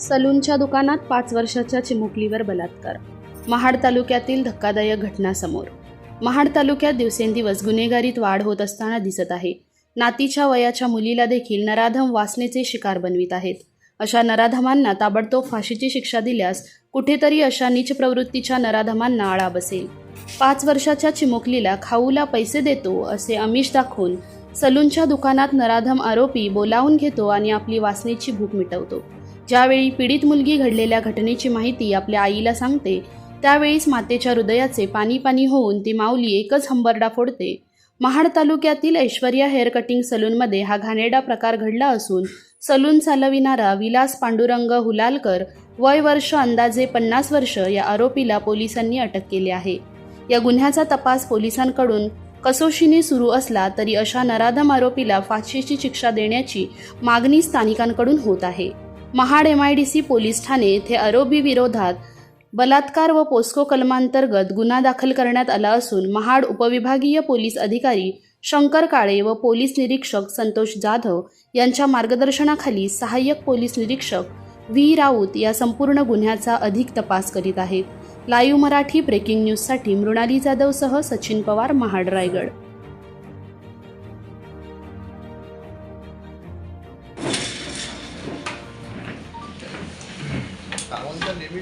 सलूनच्या दुकानात पाच वर्षाच्या चिमुकलीवर बलात्कार. महाड तालुक्यातील धक्कादायक घटना समोर. महाड तालुक्यात दिवसेंदिवस गुन्हेगारीत वाढ होत असताना दिसत आहे. नातीच्या वयाच्या मुलीला देखील नराधम वासनेचे शिकार बनवित आहेत. अशा नराधमांना ताबडतोब फाशीची शिक्षा दिल्यास कुठेतरी अशा नीच प्रवृत्तीच्या नराधमांना आळा बसेल. पाच वर्षाच्या चिमुकलीला खाऊला पैसे देतो असे अमिष दाखवून सलूनच्या दुकानात नराधम आरोपी बोलावून घेतो आणि आपली वासनेची भूक मिटवतो. ज्यावेळी पीडित मुलगी घडलेल्या घटनेची माहिती आपल्या आईला सांगते त्यावेळीच मातेच्या हृदयाचे पाणी पाणी होऊन ती माऊली एकच हंबरडा फोडते. महाड तालुक्यातील ऐश्वर्या हेअर कटिंग सलूनमध्ये हा घाणेरडा प्रकार घडला असून सलून चालविणारा विलास पांडुरंग हुलालकर वय वर्ष अंदाजे पन्नास वर्ष या आरोपीला पोलिसांनी अटक केली आहे. या गुन्ह्याचा तपास पोलिसांकडून कसोशीने सुरू असला तरी अशा नराधम आरोपीला फाशीची शिक्षा देण्याची मागणी स्थानिकांकडून होत आहे. Mahad M I D C police Thane येथे आरोपी विरोधात बलात्कार व पोस्को कलमांतर्गत गुन्हा दाखल करण्यात आला असून महाड उपविभागीय पोलीस अधिकारी शंकर काळे व पोलीस निरीक्षक संतोष जाधव यांच्या मार्गदर्शनाखाली सहाय्यक पोलीस निरीक्षक व्ही. राऊत या संपूर्ण गुन्ह्याचा अधिक तपास करीत आहेत. लाईव्ह मराठी ब्रेकिंग न्यूजसाठी मृणाली जाधवसह सचिन पवार महाड रायगड. Aguanta el.